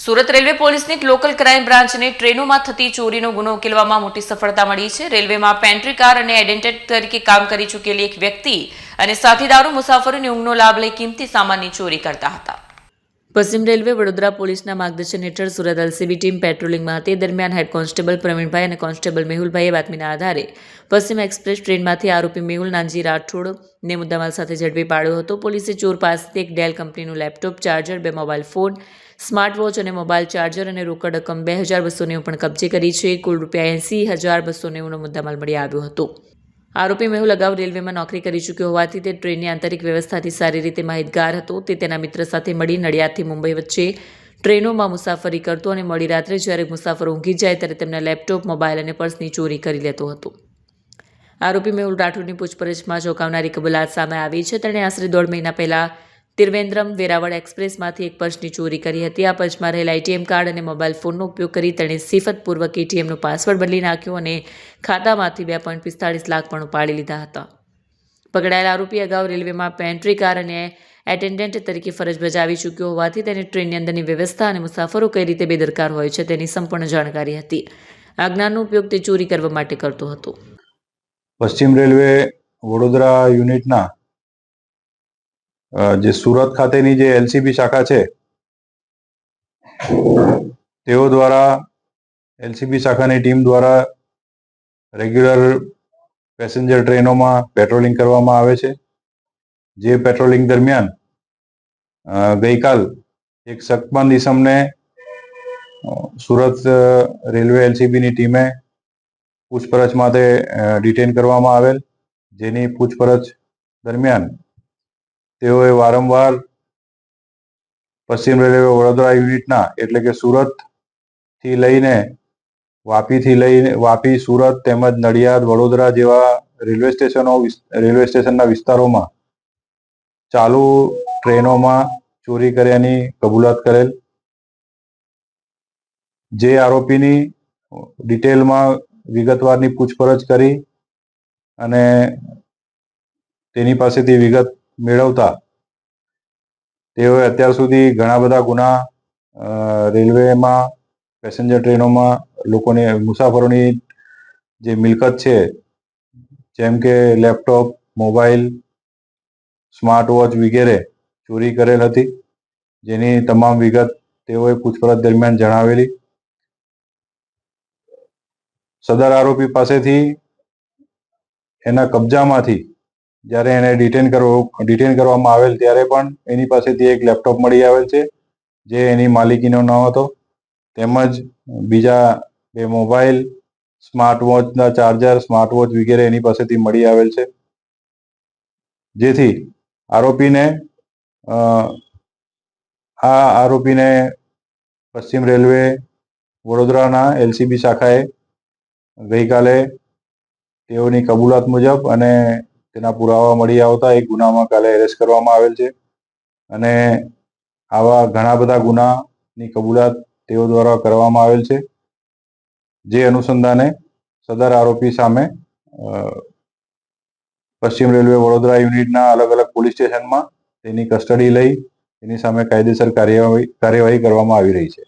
Surat railway પોલીસની local crime બ્રાન્ચને ટ્રેનોમાં થતી ચોરીનો ગુનો ઉકેલવામાં મોટી સફળતા મળી છે. રેલવેમાં પેન્ટ્રી કાર અને આઇડેન્ટિટી તરીકે કામ કરી ચૂકેલી એક વ્યક્તિ અને સાથીદારો મુસાફરોની ઊંઘનો લાભ લઈ કિંમતી સામાનની ચોરી કરતા હતા. પશ્ચિમ રેલવે વડોદરા પોલીસના માર્ગદર્શન હેઠળ સુરત એલસીબી ટીમ પેટ્રોલિંગમાં હતી દરમિયાન હેડ કોન્સ્ટેબલ પ્રવીણભાઈ અને કોન્સ્ટેબલ મેહુલભાઈએ બાતમીના આધારે પશ્ચિમ એક્સપ્રેસ ટ્રેનમાંથી આરોપી મેહુલ નાનજી રાઠોડને મુદ્દામાલ સાથે ઝડપી પાડ્યો હતો. પોલીસે ચોર પાસેથી એક ડેલ કંપનીનું લેપટોપ, ચાર્જર, બે મોબાઈલ ફોન સ્માર્ટ વોચ અને મોબાઈલ ચાર્જર અને રોકડ રકમ બે હજાર બસો નેવું પણ કબજે કરી છે. કુલ રૂપિયા એંસી હજાર બસો નેવુંનો મુદ્દામાલ મળી આવ્યો હતો. આરોપી મેહુલ અગાઉ રેલવેમાં નોકરી કરી ચૂક્યો હોવાથી તે ટ્રેનની આંતરિક વ્યવસ્થાથી સારી રીતે માહિતગાર હતો. તે તેના મિત્ર સાથે મળી નડિયાદથી મુંબઈ વચ્ચે ટ્રેનોમાં મુસાફરી કરતો અને મોડી રાત્રે જ્યારે મુસાફરો ઊંઘી જાય ત્યારે તેમના લેપટોપ, મોબાઈલ અને પર્સની ચોરી કરી લેતો હતો. આરોપી મેહુલ રાઠોડની પૂછપરછમાં ચોંકાવનારી કબૂલાત સામે આવી છે. તેણે આશરે દોઢ મહિના પહેલા તિરવેન્દ્રમ વેરાવળ એક્સપ્રેસમાંથી એક પર્સની ચોરી કરી હતી. આ પર્સમાં રહેલા એટીએમ કાર્ડ અને મોબાઈલ ફોનનો ઉપયોગ કરી તેણે સિફતપૂર્વક એટીએમનો પાસવર્ડ બદલી નાખ્યો અને ખાતામાંથી બે પોઈન્ટ પિસ્તાળીસ લાખ પણ ઉપાડી લીધા હતા. પકડાયેલા આરોપી અગાઉ રેલવેમાં પેન્ટ્રી કાર અને એટેન્ડન્ટ તરીકે ફરજ બજાવી ચૂક્યો હોવાથી તેને ટ્રેનની અંદરની વ્યવસ્થા અને મુસાફરો કઈ રીતે બેદરકાર હોય છે તેની સંપૂર્ણ જાણકારી હતી. આ જ્ઞાનનો ઉપયોગ તે ચોરી કરવા માટે કરતો હતો. પશ્ચિમ રેલવે વડોદરા યુનિટના જે સુરત ખાતેની જે એલસીબી શાખા છે, તેઓ દ્વારા એલસીબી શાખાની ટીમ દ્વારા રેગ્યુલર પેસેન્જર ટ્રેનોમાં પેટ્રોલિંગ કરવામાં આવે છે. જે પેટ્રોલિંગ દરમિયાન ગઈકાલ એક શકમંદ ઇસમને સુરત રેલવે એલસીબીની ટીમે પૂછપરછ માટે ડિટેન કરવામાં આવેલ, જેની પૂછપરછ દરમિયાન તેઓએ વારંવાર પશ્ચિમ રેલવે વડોદરા યુનિટના એટલે કે સુરતથી લઈને વાપીથી લઈને, વાપી, સુરત તેમજ નડિયાદ, વડોદરા જેવા રેલવે સ્ટેશનો, રેલવે સ્ટેશનના વિસ્તારોમાં ચાલુ ટ્રેનોમાં ચોરી કર્યાની કબૂલાત કરેલ. જે આરોપીની ડિટેલમાં વિગતવારની પૂછપરછ કરી અને તેની પાસેથી વિગત મેળવતા. તેઓએ અત્યાર સુધી ઘણા બધા ગુના રેલવેમાં, પેસેન્જર ટ્રેનોમાં લોકોની મુસાફરોની જે મિલકત છે, જેમ કે લેપટોપ, મોબાઈલ, સ્માર્ટ વોચ વગેરે ચોરી કરેલ હતી. જેની તમામ વિગત તેઓએ પૂછપરછ દરમિયાન જણાવેલી. સદર આરોપી પાસેથી એના કબજામાંથી જ્યારે એને ડિટેન કરવો ડિટેન કરવામાં આવેલ ત્યારે પણ એની પાસેથી એક લેપટોપ મળી આવેલ છે, જે એની માલિકીનો ન હતો. તેમજ બીજા બે મોબાઈલ સ્માર્ટ વોચના ચાર્જર સ્માર્ટ વોચ વગેરે એની પાસેથી મળી આવેલ છે. જેથી આરોપીને આ આરોપીને પશ્ચિમ રેલવે વડોદરાના એલસીબી શાખાએ ગઈકાલે તેઓની કબૂલાત મુજબ અને તેના પુરાવા મળી આવતા એ ગુનામાં કાલે એરેસ્ટ કરવામાં આવેલ છે. અને આવા ઘણા બધા ગુનાની કબૂલાત તેઓ દ્વારા કરવામાં આવેલ છે. જે અનુસંધાને સદર આરોપી સામે પશ્ચિમ રેલવે વડોદરા યુનિટના અલગ અલગ પોલીસ સ્ટેશનમાં તેની કસ્ટડી લઈ તેની સામે કાયદેસર કાર્યવાહી કાર્યવાહી કરવામાં આવી રહી છે.